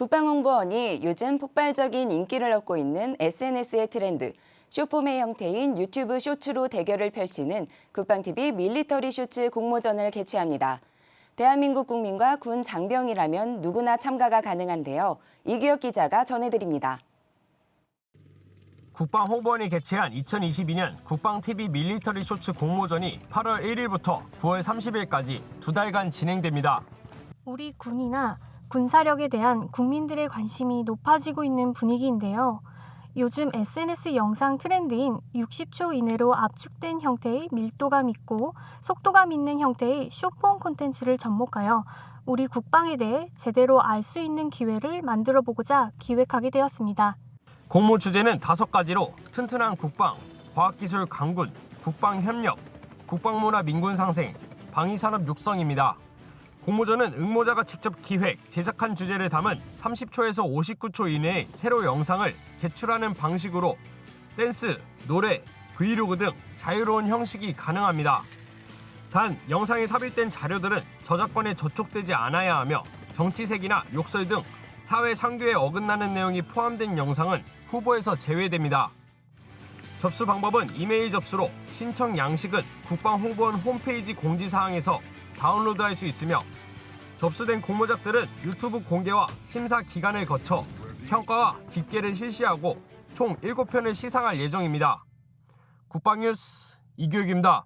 국방홍보원이 요즘 폭발적인 인기를 얻고 있는 SNS의 트렌드, 쇼폼의 형태인 유튜브 쇼츠로 대결을 펼치는 국방TV 밀리터리 쇼츠 공모전을 개최합니다. 대한민국 국민과 군 장병이라면 누구나 참가가 가능한데요. 이규혁 기자가 전해드립니다. 국방홍보원이 개최한 2022년 국방TV 밀리터리 쇼츠 공모전이 8월 1일부터 9월 30일까지 두 달간 진행됩니다. 우리 군이나 군사력에 대한 국민들의 관심이 높아지고 있는 분위기인데요. 요즘 SNS 영상 트렌드인 60초 이내로 압축된 형태의 밀도감 있고 속도감 있는 형태의 쇼폼 콘텐츠를 접목하여 우리 국방에 대해 제대로 알 수 있는 기회를 만들어 보고자 기획하게 되었습니다. 공모 주제는 다섯 가지로 튼튼한 국방, 과학기술 강군, 국방협력, 국방문화 민군 상생, 방위산업 육성입니다. 공모전은 응모자가 직접 기획, 제작한 주제를 담은 30초에서 59초 이내의 세로 영상을 제출하는 방식으로 댄스, 노래, 브이로그 등 자유로운 형식이 가능합니다. 단 영상에 삽입된 자료들은 저작권에 저촉되지 않아야 하며 정치색이나 욕설 등 사회 상규에 어긋나는 내용이 포함된 영상은 후보에서 제외됩니다. 접수 방법은 이메일 접수로 신청 양식은 국방홍보원 홈페이지 공지사항에서 다운로드할 수 있으며 접수된 공모작들은 유튜브 공개와 심사 기간을 거쳐 평가와 집계를 실시하고 총 7편을 시상할 예정입니다. 국방뉴스 이규혁입니다.